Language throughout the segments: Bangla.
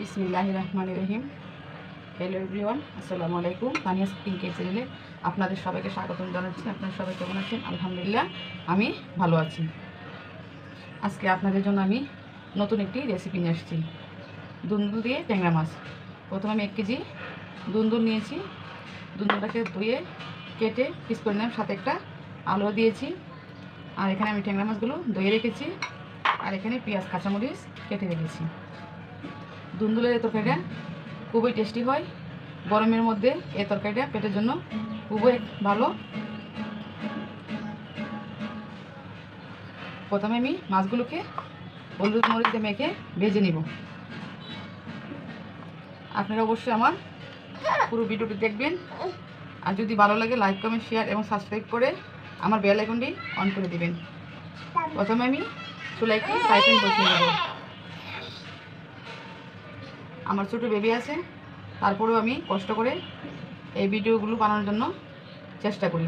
বিসমিল্লাহ রহমান রহিম। হ্যালো এভরিওয়ান আসসালামু আলাইকুম। তানিয়া পিঙ্কের চ্যানেলে আপনাদের সবাইকে স্বাগতম জানাচ্ছি। আপনারা সবাই কেমন আছেন? আলহামদুলিল্লাহ, আমি ভালো আছি। আজকে আপনাদের জন্য আমি নতুন একটি রেসিপি নিয়ে আসছি। দুন্দুল দিয়ে ট্যাংরা মাছ। প্রথমে আমি এক কেজি দুন্দুল নিয়েছি। দুন্দুলটাকে ধুয়ে, কেটে পিস করে নিলাম। সাথে একটা আলু দিয়েছি। আর এখানে আমি ট্যাংরা মাছগুলো ধুয়ে রেখেছি। আর এখানে পেঁয়াজ, কাঁচামরিচ কেটে রেখেছি। দুন্দুলের এই তরকারিটা খুবই টেস্টি হয়। গরমের মধ্যে এই তরকারিটা পেটের জন্য খুবই ভালো। প্রথমে আমি মাছগুলোকে হলুদ মরিচ মেখে ভেজে নিব। আপনারা অবশ্যই আমার পুরো ভিডিওটি দেখবেন। আর যদি ভালো লাগে লাইক কমেন্ট শেয়ার এবং সাবস্ক্রাইব করে আমার বেল আইকনটি অন করে দিবেন। প্রথমে আমি চুলাইকে প্যান বসিয়ে নেব আমার ছোটো বেবি আছে, তারপরেও আমি কষ্ট করে এই ভিডিওগুলো বানানোর জন্য চেষ্টা করি।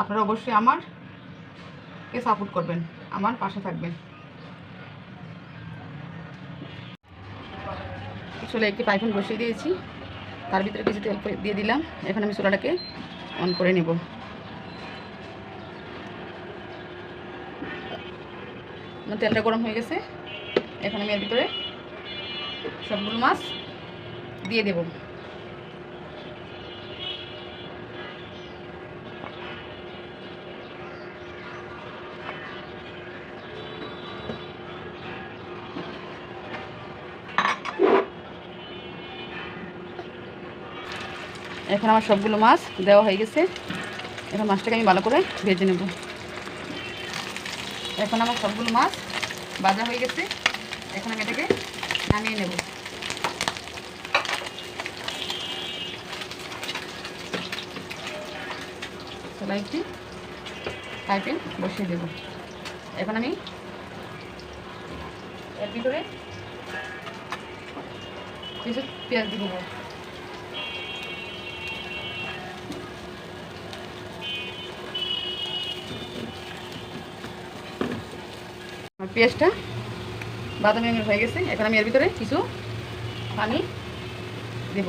আপনারা অবশ্যই আমারকে সাপোর্ট করবেন, আমার পাশে থাকবেন। চলে একটি পাইপন বসিয়ে দিয়েছি, তার ভিতরে কিছু তেল দিয়ে দিলাম, এখন আমি চুলাটাকে অন করে নেব। তেলটা গরম হয়ে গেছে, এখন আমি এর ভিতরে সবগুলো মাছ দিয়ে দেব। এখন আমার সবগুলো মাছ দেওয়া হয়ে গেছে। এখন মাছটাকে আমি ভালো করে ভেজে নেব। এখন আমার সবগুলো মাছ ভাজা হয়ে গেছে। এখন আমি এটাকে নামিয়ে নেব। চলাই একটি পাইপে বসিয়ে দেব। এখন আমি এর ভিতরে কিছু পেঁয়াজ দিব। আমার পেঁয়াজটা বাদামি রঙের হয়ে গেছে। এখন আমি এর ভিতরে কিছু পানি দেব।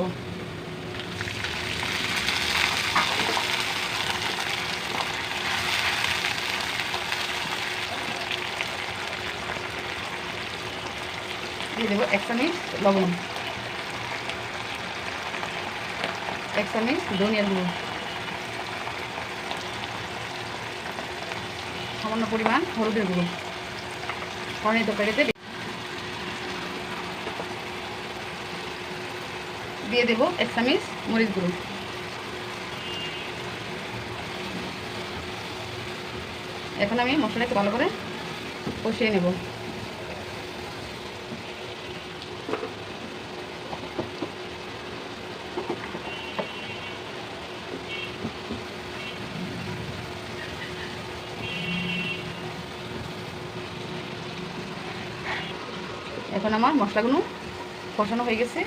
দেবো এক চামচ লবণ। এক চামচ ধনিয়ার গুঁড়ো। সামান্য পরিমাণ হলুদের গুঁড়ো। এই তরকারিতে দিয়ে দেবো এক চামচ মরিচ গুঁড়ো। এখন আমি মশলাটাকে ভালো করে কষিয়ে নেব। এখন আমার মশলাগুলো কষানো হয়ে গেছে।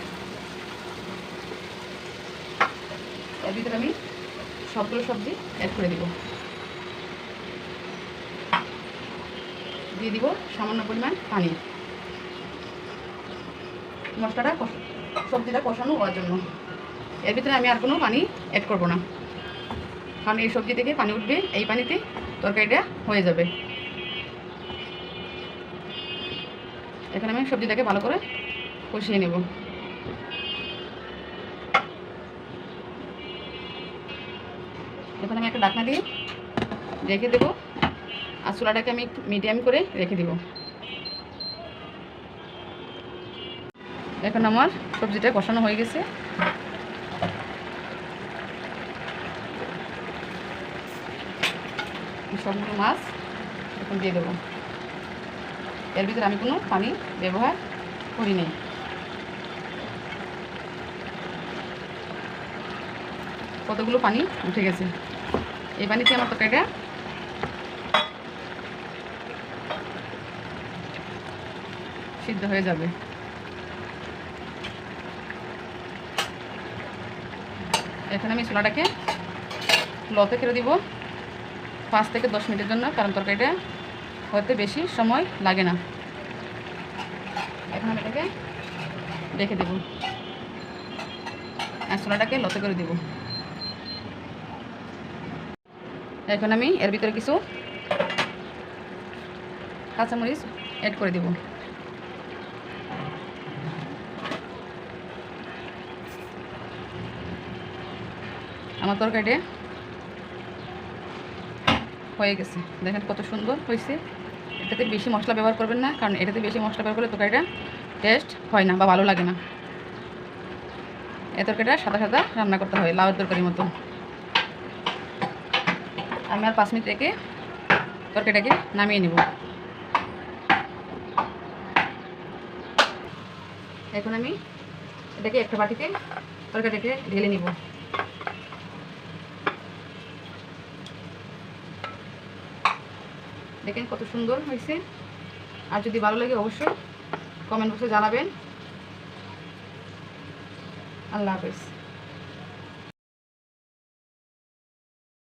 এর ভিতরে আমি সবগুলো সবজি অ্যাড করে দিব। দিয়ে দিব সামান্য পরিমাণ পানি। মশলাটা সবজিটা কষানো হওয়ার জন্য। এর ভিতরে আমি আর কোনো পানি অ্যাড করব না। কারণ এই সবজি থেকে পানি উঠবে, এই পানিতে তরকারিটা হয়ে যাবে। এখন আমি সবজিটাকে ভালো করে কষিয়ে নেব। এখন আমি একটা ডাকনা দিয়ে রেখে দেবো আর চুলাটাকে আমি মিডিয়াম করে রেখে দেব। এখন আমার সবজিটা কষানো হয়ে গেছে। সবগুলো মাছ এখন দিয়ে দেবো। এর ভিতরে আমি কোনো পানি ব্যবহার করি কতগুলো পানি উঠে গেছে? এই পানিতে আমার তরকারিটা সিদ্ধ হয়ে যাবে। এখানে আমি চুলাটাকে লতে কেড়ে দিব। পাঁচ থেকে দশ মিনিটের জন্য, কারণ তরকারিটা হতে বেশি সময় লাগে না। এখন আমি এটাকে রেখে দেব। আর সোনাটাকে লতে করে দেব। এখন আমি এর ভিতরে কিছু কাঁচামরিচ অ্যাড করে দেব। আমার তরকারিটা হয়ে গেছে। দেখেন কত সুন্দর হয়েছে। এটাতে বেশি মশলা ব্যবহার করবেন না, কারণ এটাতে বেশি মশলা ব্যবহার করলে তরকারিটা টেস্ট হয় না বা ভালো লাগে না। এ তরকারিটা সাদা সাদা রান্না করতে হয়, লাউয়ের তরকারির মতো। আমি আর পাঁচ মিনিট রেখে তরকারিটাকে নামিয়ে নেব। এখন আমি এটাকে একটা বাটিতে তরকারিটাকে ঢেলে নিব। দেখেন কত সুন্দর হয়েছে। আর যদি ভালো লাগে অবশ্যই কমেন্ট বক্সে জানাবেন। আল্লাহ হাফেজ।